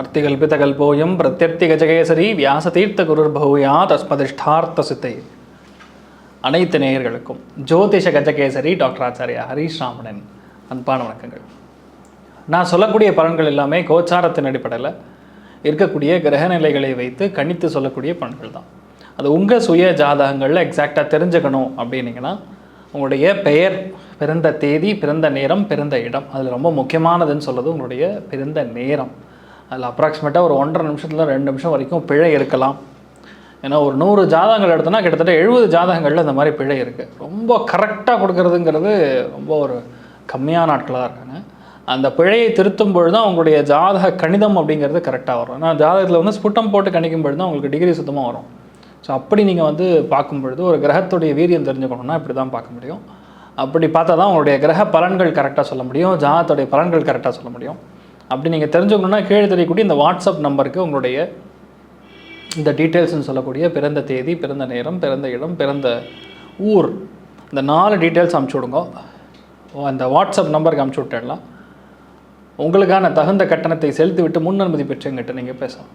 அர்த்திகல்பிதகல்போயம் பிரத்யர்த்திகஜகேசரி வியாசதீர்த்த குருர் பௌயா தஸ்மதிஷ்டார்த்த சித்தை அனைத்து நேயர்களுக்கும் ஜோதிஷ கஜகேசரி டாக்டர் ஆச்சாரியா ஹரீஷ் ராமணன் அன்பான வணக்கங்கள். நான் சொல்லக்கூடிய பலன்கள் எல்லாமே கோச்சாரத்தின் அடிப்படையில் இருக்கக்கூடிய கிரக நிலைகளை வைத்து கணித்து சொல்லக்கூடிய பலன்கள் தான். அது உங்கள் சுய ஜாதகங்களில் எக்ஸாக்டாக தெரிஞ்சுக்கணும் அப்படின்னீங்கன்னா உங்களுடைய பெயர் பிறந்த தேதி பிறந்த நேரம் பிறந்த இடம். அதில் ரொம்ப முக்கியமானதுன்னு சொல்கிறது உங்களுடைய பிறந்த நேரம். அதில் அப்ராக்சிமேட்டாக ஒரு ஒன்றரை நிமிஷத்தில் ரெண்டு நிமிஷம் வரைக்கும் பிழை இருக்கலாம். ஏன்னா ஒரு நூறு ஜாதகங்கள் எடுத்தோன்னா கிட்டத்தட்ட எழுபது ஜாதகங்களில் இந்த மாதிரி பிழை இருக்குது ரொம்ப கரெக்டாக கொடுக்கறதுங்கிறது ரொம்ப ஒரு கம்மியான ஆட்களாக இருக்காங்க. அந்த பிழையை திருத்தும் பொழுது தான் உங்களுடைய ஜாதக கணிதம் அப்படிங்கிறது கரெக்டாக வரும். ஏன்னா ஜாதகத்தில் வந்து ஸ்புட்டம் போட்டு கணிக்கும் பொழுது தான் உங்களுக்கு டிகிரி சுத்தமாக வரும். ஸோ அப்படி நீங்கள் வந்து பார்க்கும் பொழுது ஒரு கிரகத்துடைய வீரியம் தெரிஞ்சுக்கணும்னா இப்படி தான் பார்க்க முடியும். அப்படி பார்த்தா தான் உங்களுடைய கிரக பலன்கள் கரெக்டாக சொல்ல முடியும். ஜாதகத்துடைய பலன்கள் கரெக்டாக சொல்ல முடியும். அப்படி நீங்கள் தெரிஞ்சுக்கணுன்னா கீழே தெரியக்கூடிய இந்த வாட்ஸ்அப் நம்பருக்கு உங்களுடைய இந்த டீட்டெயில்ஸ்னு சொல்லக்கூடிய பிறந்த தேதி பிறந்த நேரம் பிறந்த இடம் பிறந்த ஊர் இந்த நாலு டீட்டெயில்ஸ் அமுச்சு விடுங்க. அந்த வாட்ஸ்அப் நம்பருக்கு அமுச்சு விட்டுடலாம். உங்களுக்கான தகுந்த கட்டணத்தை செலுத்திவிட்டு முன் அனுமதி பெற்றவங்கிட்ட நீங்கள் பேசலாம்.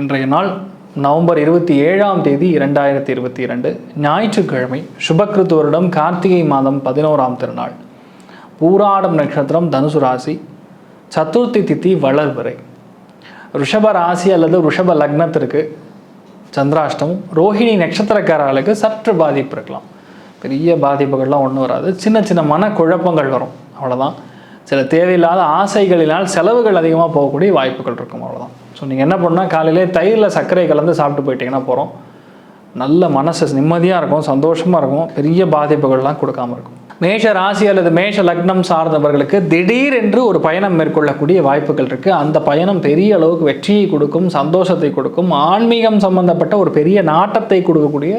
இன்றைய நாள் நவம்பர் இருபத்தி ஏழாம் தேதி இரண்டாயிரத்தி இருபத்தி இரண்டு ஞாயிற்றுக்கிழமை சுபக்கிருத்து வருடம் கார்த்திகை மாதம் பதினோராம் திருநாள். பூராடம் நட்சத்திரம் தனுசு ராசி சதுர்த்தி தித்தி வளர்வரை ரிஷப ராசி அல்லது ரிஷப லக்னத்திற்கு சந்திராஷ்டமம் ரோஹிணி நட்சத்திரக்காரர்களுக்கு சற்று பாதிப்பு இருக்கலாம். பெரிய பாதிப்புகள்லாம் ஒன்றும் வராது. சின்ன சின்ன மன குழப்பங்கள் வரும். அவ்வளோதான் சில தேவையில்லாத ஆசைகளினால் செலவுகள் அதிகமாக போகக்கூடிய வாய்ப்புகள் இருக்கும். அவ்வளோதான் ஸோ நீங்கள் என்ன பண்ணால் காலையிலே தயிரில் சர்க்கரை கலந்து சாப்பிட்டு போயிட்டீங்கன்னா போகிறோம் நல்ல மனசு நிம்மதியாக இருக்கும் சந்தோஷமாக இருக்கும். பெரிய பாதிப்புகள்லாம் கொடுக்காம இருக்கும். மேஷ ராசி அல்லது மேஷ லக்னம் சார்ந்தவர்களுக்கு திடீர் என்று ஒரு பயணம் மேற்கொள்ளக்கூடிய வாய்ப்புகள் இருக்குது அந்த பயணம் பெரிய அளவுக்கு வெற்றியை கொடுக்கும் சந்தோஷத்தை கொடுக்கும் ஆன்மீகம் சம்பந்தப்பட்ட ஒரு பெரிய நாட்டத்தை கொடுக்கக்கூடிய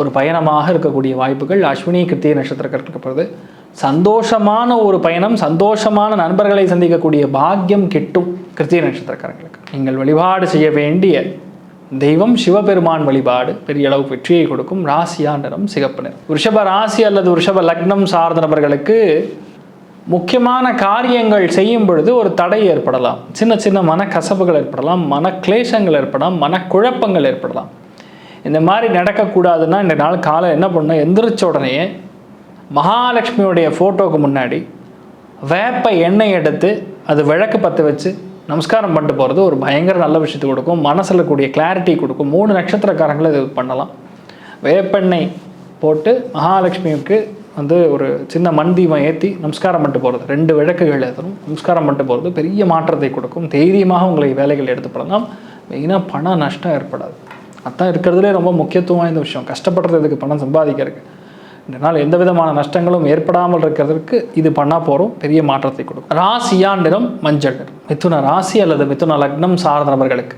ஒரு பயணமாக இருக்கக்கூடிய வாய்ப்புகள் அஸ்வினி கிருத்திய நட்சத்திரக்காரர்களுக்கு போகிறது. சந்தோஷமான ஒரு பயணம் சந்தோஷமான நண்பர்களை சந்திக்கக்கூடிய பாக்கியம் கிட்டும் கிருத்திய நட்சத்திரக்காரங்களுக்கு நீங்கள் வழிபாடு செய்ய வேண்டிய தெய்வம் சிவபெருமான் வழிபாடு பெரிய அளவு வெற்றியை கொடுக்கும் ராசியா நிறம் சிகப்பு நிறம். ரிஷப ராசி அல்லது ரிஷப லக்னம் சார்ந்த நபர்களுக்கு முக்கியமான காரியங்கள் செய்யும் பொழுது ஒரு தடை ஏற்படலாம். சின்ன சின்ன மனக்கசப்புகள் ஏற்படலாம் மனக்லேசங்கள் ஏற்படலாம் மனக்குழப்பங்கள் ஏற்படலாம். இந்த மாதிரி நடக்கக்கூடாதுன்னா இந்த நாள் காலை என்ன பண்ணணும்? எந்திரிச்ச உடனே மகாலட்சுமியுடைய ஃபோட்டோவுக்கு முன்னாடி வேப்ப எண்ணெய் எடுத்து அது விளக்கு பற்ற வச்சு நமஸ்காரம் பண்ணிட்டு போகிறது ஒரு பயங்கர நல்ல விஷயத்தை கொடுக்கும். மனசில் கூடிய கிளாரிட்டி கொடுக்கும். மூணு நட்சத்திரக்காரங்களை இது பண்ணலாம். வேப்பெண்ணெய் போட்டு மகாலட்சுமிக்கு வந்து ஒரு சின்ன மண் தீபம் ஏற்றி நமஸ்காரம் பண்ணிட்டு போகிறது ரெண்டு விளக்குகள் ஏற்றணும் நமஸ்காரம் பண்ணிட்டு போகிறது பெரிய மாற்றத்தை கொடுக்கும். தைரியமாக உங்களை வேலைகள் எடுத்து பண்ணலாம் மெயினாக பண நஷ்டம் ஏற்படாது. அதான் இருக்கிறதுலே ரொம்ப முக்கியத்துவம் வாய்ந்த விஷயம். கஷ்டப்படுறதுக்கு பணம் சம்பாதிக்கிறதுக்கு. இதனால் எந்த விதமான நஷ்டங்களும் ஏற்படாமல் இருக்கிறதுக்கு இது பண்ணால் போகிறோம் பெரிய மாற்றத்தை கொடுக்கும். ராசியா நிறம் மஞ்சள் நிறம். மிதுன ராசி அல்லது மிதுன லக்னம் சார்ந்த நபர்களுக்கு.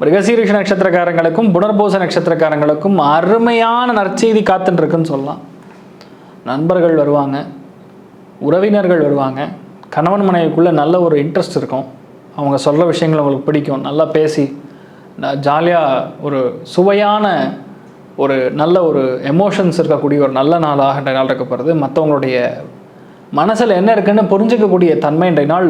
மிருகசீரிஷ நட்சத்திரக்காரங்களுக்கும் புனர்பூச நட்சத்திரக்காரங்களுக்கும் அருமையான நற்செய்தி காத்துட்டுருக்குன்னு சொல்லலாம். நண்பர்கள் வருவாங்க. உறவினர்கள் வருவாங்க. கணவன் மனைவிக்குள்ளே நல்ல ஒரு இன்ட்ரெஸ்ட் இருக்கும். அவங்க சொல்கிற விஷயங்கள் உங்களுக்கு பிடிக்கும். நல்லா பேசி ஜாலியாக ஒரு சுவையான ஒரு நல்ல ஒரு எமோஷன்ஸ் இருக்கக்கூடிய ஒரு நல்ல நாளாக இன்றைய நாள் இருக்க போகிறது மற்றவங்களுடைய மனசில் என்ன இருக்குன்னு புரிஞ்சிக்கக்கூடிய தன்மை இன்றைய நாள்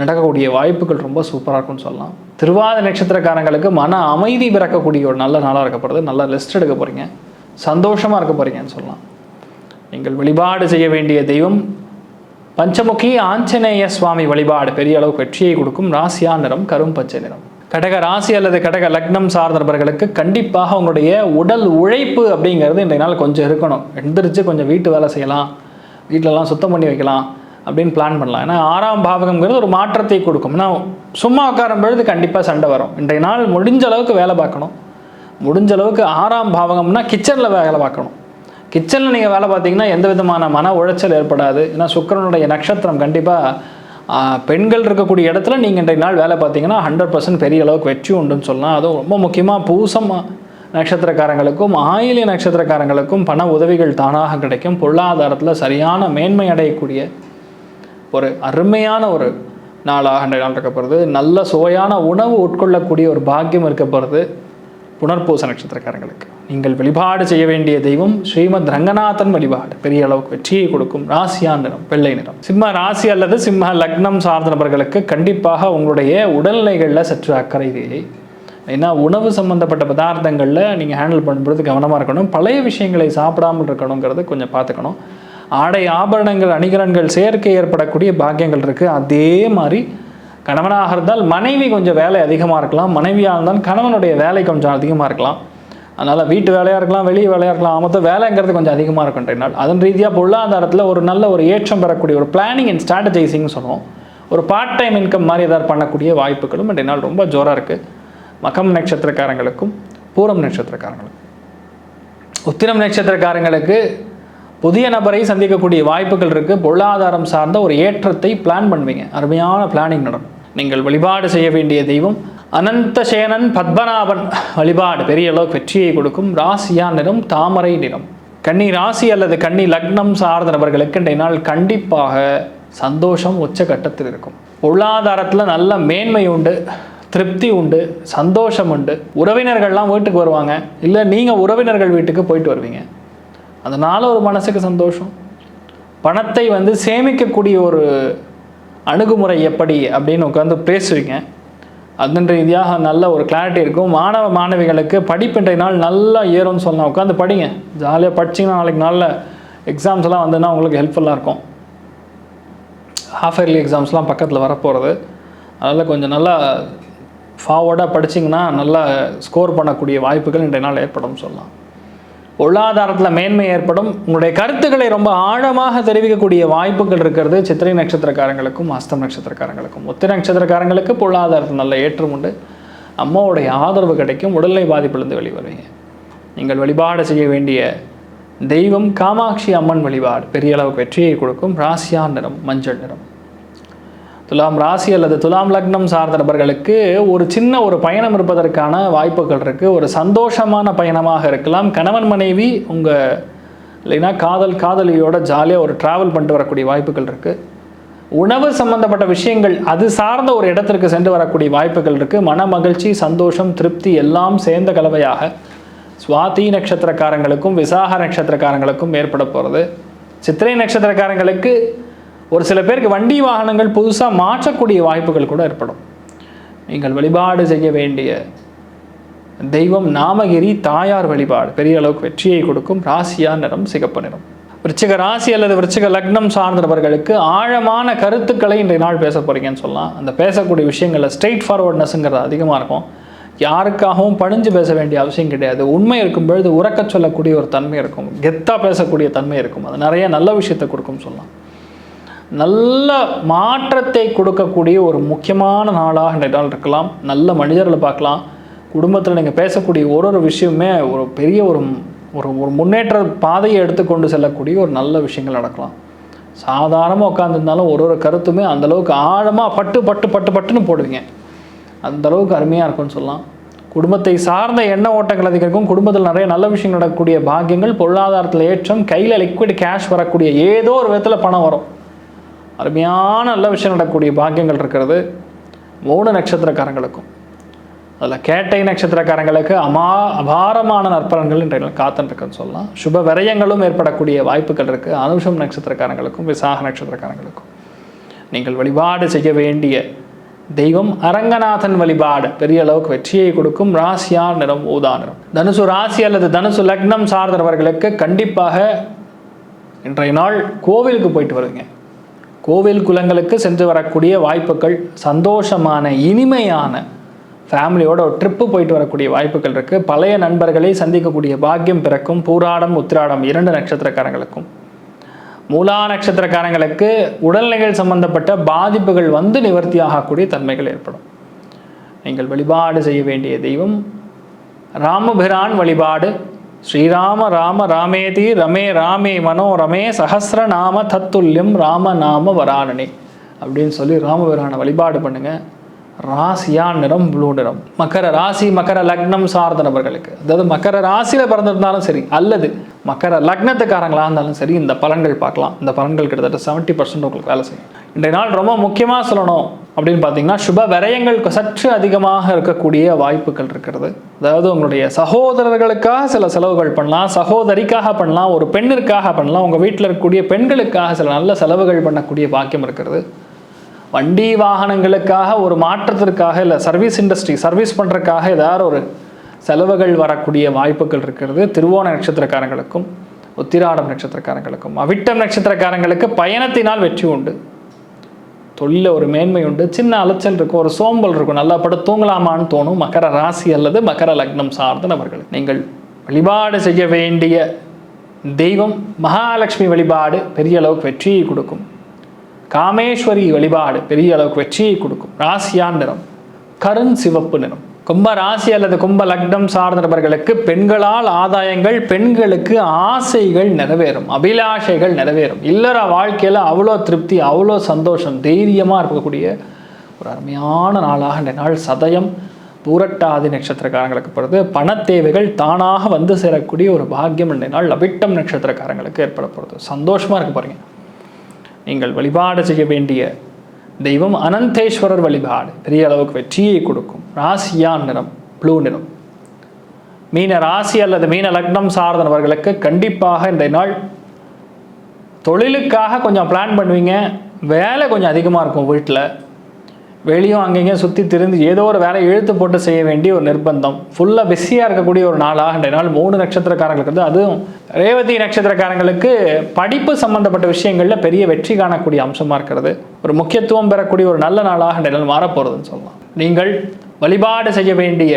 நடக்கக்கூடிய வாய்ப்புகள் ரொம்ப சூப்பராக இருக்கும்னு சொல்லலாம். திருவாத நட்சத்திரக்காரங்களுக்கு மன அமைதி பிறக்கக்கூடிய ஒரு நல்ல நாளாக இருக்க போகிறது நல்ல லிஸ்ட் எடுக்க போகிறீங்க சந்தோஷமாக இருக்க போகிறீங்கன்னு சொல்லலாம். நீங்கள் வழிபாடு செய்ய வேண்டிய தெய்வம் பஞ்சமுகி ஆஞ்சநேய சுவாமி வழிபாடு பெரிய அளவு வெற்றியை கொடுக்கும். ராசியா நிறம் கரும் பச்சை நிறம். கடக ராசி அல்லது கடக லக்னம் சார்ந்த நபர்களுக்கு கண்டிப்பாக உங்களுடைய உடல் உழைப்பு அப்படிங்கிறது இன்றைய நாள் கொஞ்சம் இருக்கணும். எந்திரிச்சு கொஞ்சம் வீட்டு வேலை செய்யலாம். வீட்டிலலாம் சுத்தம் பண்ணி வைக்கலாம் அப்படின்னு பிளான் பண்ணலாம். ஏன்னா ஆறாம் பாவகம்ங்கிறது ஒரு மாற்றத்தை கொடுக்கும். ஏன்னா சும்மா உட்காரும் பொழுது கண்டிப்பாக சண்டை வரும். இன்றைய நாள் முடிஞ்ச அளவுக்கு வேலை பார்க்கணும். முடிஞ்ச அளவுக்கு ஆறாம் பாவகம்னா கிச்சனில் வேலை பார்க்கணும். கிச்சனில் நீங்கள் வேலை பார்த்தீங்கன்னா எந்த விதமான மன உளைச்சல் ஏற்படாது. ஏன்னா சுக்கரனுடைய நட்சத்திரம் கண்டிப்பாக பெண்கள் இருக்கக்கூடிய இடத்துல நீங்கள் இன்றைய நாள் வேலை பார்த்தீங்கன்னா ஹண்ட்ரட் பர்சன்ட் பெரிய அளவுக்கு வெற்றி உண்டுன்னு சொல்லலாம். அதுவும் ரொம்ப முக்கியமாக பூசம் நட்சத்திரக்காரங்களுக்கும் ஆயிலிய நட்சத்திரக்காரங்களுக்கும் பண உதவிகள் தானாக கிடைக்கும். பொருளாதாரத்தில் சரியான மேன்மை அடையக்கூடிய ஒரு அருமையான ஒரு நாளாக இன்றைய நாள் இருக்க போகிறது நல்ல சுவையான உணவு உட்கொள்ளக்கூடிய ஒரு பாக்கியம் இருக்க போகிறது புனர்பூச நட்சத்திரக்காரங்களுக்கு. நீங்கள் வழிபாடு செய்ய வேண்டிய தெய்வம் ஸ்ரீமத் ரங்கநாதன் வழிபாடு. பெரிய அளவுக்கு வெற்றியை கொடுக்கும் ராசியான் நிறம் வெள்ளை நிறம். சிம்ம ராசி அல்லது சிம்ம லக்னம் சார்ந்த நபர்களுக்கு கண்டிப்பாக உங்களுடைய உடல்நிலைகளில் சற்று அக்கறை தேவை. ஏன்னா உணவு சம்மந்தப்பட்ட பதார்த்தங்களில் நீங்கள் ஹேண்டில் பண்ணும்போது கவனமாக இருக்கணும். பழைய விஷயங்களை சாப்பிடாமல் இருக்கணுங்கிறத கொஞ்சம் பார்த்துக்கணும். ஆடை ஆபரணங்கள் அணிகலன்கள் சேர்க்கை ஏற்படக்கூடிய பாக்கியங்கள் இருக்குது அதே மாதிரி கணவனாக இருந்தால் மனைவி கொஞ்சம் வேலை அதிகமாக இருக்கலாம். மனைவியாக இருந்தால் கணவனுடைய வேலை கொஞ்சம் அதிகமாக இருக்கலாம். அதனால் வீட்டு வேலையாக இருக்கலாம் வெளியே வேலையாக இருக்கலாம் மொத்தம் வேலைங்கிறது கொஞ்சம் அதிகமாக இருக்கும் ரெண்டு நாள். அதன் ரீதியாக பொருளாதாரத்தில் ஒரு நல்ல ஒரு ஏற்றம் பெறக்கூடிய ஒரு பிளானிங் அண்ட் ஸ்ட்ராட்டஜைசிங்னு சொல்லுவோம். ஒரு பார்ட் டைம் இன்கம் மாதிரி ஏதாவது பண்ணக்கூடிய வாய்ப்புகளும் இன்றைய நாள் ரொம்ப ஜோராக இருக்குது மகம் நட்சத்திரக்காரங்களுக்கும் பூரம் நட்சத்திரக்காரங்களுக்கும். உத்திரம் நட்சத்திரக்காரங்களுக்கு புதிய நபரை சந்திக்கக்கூடிய வாய்ப்புகள் இருக்குது பொருளாதாரம் சார்ந்த ஒரு ஏற்றத்தை பிளான் பண்ணுவீங்க. அருமையான பிளானிங் நடக்கும். நீங்கள் வழிபாடு செய்ய வேண்டிய தெய்வம் அனந்தசேனன் பத்மநாபன் வழிபாடு பெரிய அளவுக்கு வெற்றியை கொடுக்கும். ராசியா நிறம் தாமரை நிறம். கன்னி ராசி அல்லது கன்னி லக்னம் சார்ந்த நபர்களுக்கு இன்றைய நாள் கண்டிப்பாக சந்தோஷம் உச்சகட்டத்தில் இருக்கும். பொருளாதாரத்தில் நல்ல மேன்மை உண்டு திருப்தி உண்டு சந்தோஷம் உண்டு. உறவினர்கள்லாம் வீட்டுக்கு வருவாங்க. இல்லை நீங்கள் உறவினர்கள் வீட்டுக்கு போயிட்டு வருவீங்க. அதனால் ஒரு மனசுக்கு சந்தோஷம். பணத்தை வந்து சேமிக்கக்கூடிய ஒரு அணுகுமுறை எப்படி அப்படின்னு உட்காந்து பேசுவீங்க. அதன் ரீதியாக நல்ல ஒரு கிளாரிட்டி இருக்கும். மாணவ மாணவிகளுக்கு படிப்பின்றைய நாள் நல்லா ஏறும்னு சொல்லலாம் உட்காந்து படிங்க. ஜாலியாக படிச்சிங்கன்னா நாளைக்கு நல்ல எக்ஸாம்ஸ் எல்லாம் வந்துன்னா உங்களுக்கு ஹெல்ப்ஃபுல்லாக இருக்கும். ஹாஃப் இயர்லி எக்ஸாம்ஸ்லாம் பக்கத்தில் வரப்போகிறது அதனால் கொஞ்சம் நல்லா ஃபார்வர்டாக படிச்சிங்கன்னா நல்லா ஸ்கோர் பண்ணக்கூடிய வாய்ப்புகள் இன்றைய நாள் ஏற்படும் சொல்லலாம். பொருளாதாரத்தில் மேன்மை ஏற்படும். உங்களுடைய கருத்துக்களை ரொம்ப ஆழமாக தெரிவிக்கக்கூடிய வாய்ப்புகள் இருக்கிறது. சித்திரை நட்சத்திரக்காரங்களுக்கும் அஸ்தம் நட்சத்திரக்காரங்களுக்கும். உத்திர நட்சத்திரக்காரங்களுக்கு பொருளாதாரத்தில் நல்ல ஏற்றம் உண்டு. அம்மாவுடைய ஆதரவு கிடைக்கும். உடல்நிலை பாதிப்பிலிருந்து வெளிவருவீங்க. நீங்கள் வழிபாடு செய்ய வேண்டிய தெய்வம் காமாட்சி அம்மன் வழிபாடு. பெரிய அளவுக்கு வெற்றியை கொடுக்கும். ராசியா நிறம் மஞ்சள் நிறம். துலாம் ராசி அல்லது துலாம் லக்னம் சார்ந்த நபர்களுக்கு ஒரு சின்ன ஒரு பயணம் இருப்பதற்கான வாய்ப்புகள் இருக்குது ஒரு சந்தோஷமான பயணமாக இருக்கலாம். கணவன் மனைவி உங்கள் இல்லைன்னா காதல் காதலியோட ஜாலியாக ஒரு ட்ராவல் பண்ணிட்டு வரக்கூடிய வாய்ப்புகள் இருக்குது உணவு சம்பந்தப்பட்ட விஷயங்கள் அது சார்ந்த ஒரு இடத்திற்கு சென்று வரக்கூடிய வாய்ப்புகள் இருக்குது மன மகிழ்ச்சி சந்தோஷம் திருப்தி எல்லாம் சேர்ந்த கலவையாக சுவாதி நட்சத்திரக்காரங்களுக்கும் விசாக நட்சத்திரக்காரங்களுக்கும் ஏற்பட போகிறது சித்திரை நட்சத்திரக்காரங்களுக்கு ஒரு சில பேருக்கு வண்டி வாகனங்கள் புதுசாக மாற்றக்கூடிய வாய்ப்புகள் கூட ஏற்படும். நீங்கள் வழிபாடு செய்ய வேண்டிய தெய்வம் நாமகிரி தாயார் வழிபாடு. பெரிய அளவுக்கு வெற்றியை கொடுக்கும். ராசியா நிறம் சிகப்பு நிறம். விருச்சிக ராசி அல்லது விருச்சிக லக்னம் சார்ந்தவர்களுக்கு ஆழமான கருத்துக்களை இன்றைய நாள் பேச போறீங்கன்னு சொல்லலாம். அந்த பேசக்கூடிய விஷயங்களில் ஸ்ட்ரெயிட் ஃபார்வர்ட்னஸ்ங்கிறது அதிகமாக இருக்கும். யாருக்காகவும் பணிஞ்சு பேச வேண்டிய அவசியம் கிடையாது. உண்மை இருக்கும் பொழுது உறக்க சொல்லக்கூடிய ஒரு தன்மை இருக்கும். கெத்தாக பேசக்கூடிய தன்மை இருக்கும். அது நிறைய நல்ல விஷயத்தை கொடுக்கும் சொல்லலாம். நல்ல மாற்றத்தை கொடுக்கக்கூடிய ஒரு முக்கியமான நாளாக இந்த நாள் இருக்கலாம். நல்ல மனிதர்களை பார்க்கலாம். குடும்பத்தில் நீங்கள் பேசக்கூடிய ஒரு ஒரு விஷயமே ஒரு பெரிய ஒரு ஒரு ஒரு முன்னேற்ற பாதையை எடுத்துக்கொண்டு செல்லக்கூடிய ஒரு நல்ல விஷயங்கள் நடக்கலாம். சாதாரணமாக உட்காந்துருந்தாலும் ஒரு ஒரு கருத்துமே அந்தளவுக்கு ஆழமாக பட்டு பட்டு பட்டு பட்டுன்னு போடுவீங்க. அந்தளவுக்கு அருமையாக இருக்கும்னு சொல்லலாம். குடும்பத்தை சார்ந்த எண்ண ஓட்டங்கள் அதிகரிக்கும். குடும்பத்தில் நிறைய நல்ல விஷயங்கள் நடக்கக்கூடிய பாக்கியங்கள். பொருளாதாரத்தில் ஏற்றம். கையில் லிக்விட் கேஷ் வரக்கூடிய ஏதோ ஒரு விதத்தில் பணம் வரும். அருமையான நல்ல விஷயம் நடக்கக்கூடிய பாக்கியங்கள் இருக்கிறது மூணு நட்சத்திரக்காரங்களுக்கும். அதில் கேட்டை நட்சத்திரக்காரங்களுக்கு அமா அபாரமான நற்பலன்கள் இன்றைய நாள் காத்துருக்குன்னு சொல்லலாம். சுப விரயங்களும் ஏற்படக்கூடிய வாய்ப்புகள் இருக்குது அனுஷம் நட்சத்திரக்காரங்களுக்கும் விசாக நட்சத்திரக்காரங்களுக்கும். நீங்கள் வழிபாடு செய்ய வேண்டிய தெய்வம் அரங்கநாதன் வழிபாடு பெரிய அளவுக்கு வெற்றியை கொடுக்கும். ராசியா நிறம்? ஊதா நிறம். தனுசு ராசி அல்லது தனுசு லக்னம் சார்ந்தவர்களுக்கு கண்டிப்பாக இன்றைய நாள் கோவிலுக்கு போயிட்டு வருவீங்க. கோவில் குலங்களுக்கு சென்று வரக்கூடிய வாய்ப்புகள் சந்தோஷமான இனிமையான ஃபேமிலியோட ஒரு ட்ரிப்பு போயிட்டு வரக்கூடிய வாய்ப்புகள் இருக்குது பழைய நண்பர்களை சந்திக்கக்கூடிய பாக்கியம் பிறக்கும். பூராடம் உத்திராடம் இரண்டு நட்சத்திரக்காரங்களுக்கும். மூலா நட்சத்திரக்காரங்களுக்கு உடல்நிலைகள் சம்பந்தப்பட்ட பாதிப்புகள் வந்து நிவர்த்தி ஆகக்கூடிய தன்மைகள் ஏற்படும். நீங்கள் வழிபாடு செய்ய வேண்டிய தெய்வம் ராமபிரான் வழிபாடு ஸ்ரீராம ராம ராமேதி ரமே ராமே மனோ ரமே சஹசிரநாம தத்துல்யம் ராம நாம வராணனே அப்படின்னு சொல்லி ராமபிரானை வழிபாடு பண்ணுங்கள் ராசியா நிறம் ப்ளூ நிறம். மக்கர ராசி மக்கர லக்னம் சார்ந்த நபர்களுக்கு. அதாவது மக்கர ராசியில் பிறந்திருந்தாலும் சரி அல்லது மக்கர லக்னத்துக்காரங்களாக இருந்தாலும் சரி இந்த பலன்கள் பார்க்கலாம். இந்த பலன்கள் கிட்டத்தட்ட செவன்ட்டி பர்சன்ட் உங்களுக்கு வேலை செய்யும். இன்றைய நாள் ரொம்ப முக்கியமாக சொல்லணும் அப்படின்னு பார்த்தீங்கன்னா சுப விரயங்கள் சற்று அதிகமாக இருக்கக்கூடிய வாய்ப்புகள் இருக்கிறது. அதாவது உங்களுடைய சகோதரர்களுக்காக சில செலவுகள் பண்ணலாம் சகோதரிக்காக பண்ணலாம் ஒரு பெண்ணிற்காக பண்ணலாம் உங்கள் வீட்டில் இருக்கக்கூடிய பெண்களுக்காக சில நல்ல செலவுகள் பண்ணக்கூடிய பாக்கியம் இருக்கிறது. வண்டி வாகனங்களுக்காக ஒரு மாற்றத்திற்காக இல்லை சர்வீஸ் இண்டஸ்ட்ரி சர்வீஸ் பண்ணுறதுக்காக ஏதாவது ஒரு செலவுகள் வரக்கூடிய வாய்ப்புகள் இருக்கிறது. திருவோண நட்சத்திரக்காரங்களுக்கும் உத்திராடம் நட்சத்திரக்காரங்களுக்கும் அவிட்டம் நட்சத்திரக்காரங்களுக்கு பயணத்தினால் வெற்றி உண்டு. தொழிலில் ஒரு மேன்மை உண்டு. சின்ன அலைச்சல் இருக்கும் ஒரு சோம்பல் இருக்கும். நல்லா படம் தூங்கலாமான்னு தோணும். மகர ராசி அல்லது மகர லக்னம் சார்ந்த நபர்கள். நீங்கள் வழிபாடு செய்ய வேண்டிய தெய்வம் மகாலட்சுமி வழிபாடு பெரிய அளவுக்கு வெற்றியை கொடுக்கும். காமேஸ்வரி வழிபாடு பெரிய அளவுக்கு வெற்றியை கொடுக்கும். ராசியான் நிறம். கருண் சிவப்பு நிறம். கும்ப ராசி அல்லது கும்ப லக்னம் சார்ந்த நபர்களுக்கு பெண்களால் ஆதாயங்கள் பெண்களுக்கு ஆசைகள் நிறைவேறும் அபிலாஷைகள் நிறைவேறும். இல்லற வாழ்க்கையில் அவ்வளோ திருப்தி அவ்வளோ சந்தோஷம் தைரியமாக இருக்கக்கூடிய ஒரு அருமையான நாளாக இந்த நாள் சதயம். பூரட்டாதி நட்சத்திரக்காரங்களுக்கு பிறகு பணத்தேவைகள் தானாக வந்து சேரக்கூடிய ஒரு பாக்கியம் இந்த நாள். அபிட்டம் நட்சத்திரக்காரங்களுக்கு ஏற்பட போகிறது சந்தோஷமாக இருக்க போகிறீங்க நீங்கள் வழிபாடு செய்ய வேண்டிய தெய்வம் அனந்தேஸ்வரர் வழிபாடு. பெரிய அளவுக்கு வெற்றியை கொடுக்கும். ராசியான் நிறம் ப்ளூ நிறம். மீன ராசி அல்லது மீன லக்னம் சார்ந்தவர்களுக்கு கண்டிப்பாக இந்த நாள் தொழிலுக்காக கொஞ்சம் பிளான் பண்ணுவீங்க. வேலை கொஞ்சம் அதிகமாக இருக்கும் வீட்டில் வெளியும் அங்கங்கே சுற்றி திரிந்து ஏதோ ஒரு வேலை இழுத்து போட்டு செய்ய வேண்டிய ஒரு நிர்பந்தம். ஃபுல்லாக பிஸியாக இருக்கக்கூடிய ஒரு நாளாக நாள் மூணு நட்சத்திரக்காரங்களுக்கு வந்து அதுவும் ரேவதி நட்சத்திரக்காரங்களுக்கு படிப்பு சம்பந்தப்பட்ட விஷயங்களில் பெரிய வெற்றி காணக்கூடிய அம்சமாக இருக்கிறது. ஒரு முக்கியத்துவம் பெறக்கூடிய ஒரு நல்ல நாளாக இந்த நாள் மாறப்போகிறதுன்னு சொல்லலாம். நீங்கள் வழிபாடு செய்ய வேண்டிய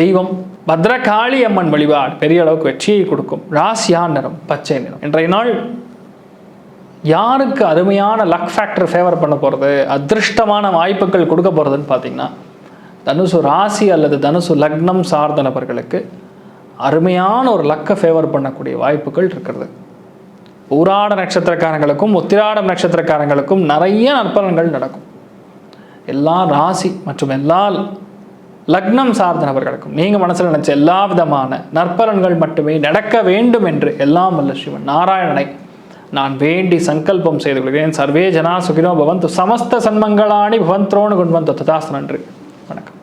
தெய்வம் பத்ரகாளி அம்மன் வழிபாடு பெரிய அளவுக்கு வெற்றியை கொடுக்கும். ராசியா நிறம் பச்சை நிறம். இன்றைய நாள் யாருக்கு அருமையான லக் ஃபேக்டர் ஃபேவர் பண்ண போகிறது அதிர்ஷ்டமான வாய்ப்புகள் கொடுக்க போகிறதுன்னு பார்த்தீங்கன்னா தனுசு ராசி அல்லது தனுசு லக்னம் சார்ந்த நபர்களுக்கு அருமையான ஒரு லக்கை ஃபேவர் பண்ணக்கூடிய வாய்ப்புகள் இருக்கிறது. ஊராட நட்சத்திரக்காரங்களுக்கும் உத்திராடம் நட்சத்திரக்காரங்களுக்கும் நிறைய நற்பலன்கள் நடக்கும். எல்லா ராசி மற்றும் எல்லா லக்னம் சார்ந்த நபர்களுக்கும் நீங்கள் மனசில் நினச்ச எல்லா விதமான நற்பலன்கள் மட்டுமே நடக்க வேண்டும் என்று எல்லாம் வல்ல சிவன் நாராயணனை நான் வேண்டி சங்கல்பம் செய்து கொள்கிறேன். சர்வே ஜனா சுகினோ பவந்து. சமஸ்த சன்மங்களாணி பவந்த்ரோணு குண்வந்தோ ததாஸ்து நன்றி. வணக்கம்.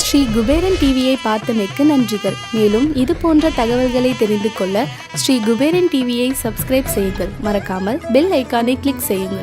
ஸ்ரீ குபேரன் டிவியை பார்த்தமைக்கு நன்றிகள். மேலும் இது போன்ற தகவல்களை தெரிந்து கொள்ள ஸ்ரீ குபேரன் டிவியை சப்ஸ்கிரைப் செய்யுங்கள். மறக்காமல் பெல் ஐக்கானை கிளிக் செய்யுங்கள்.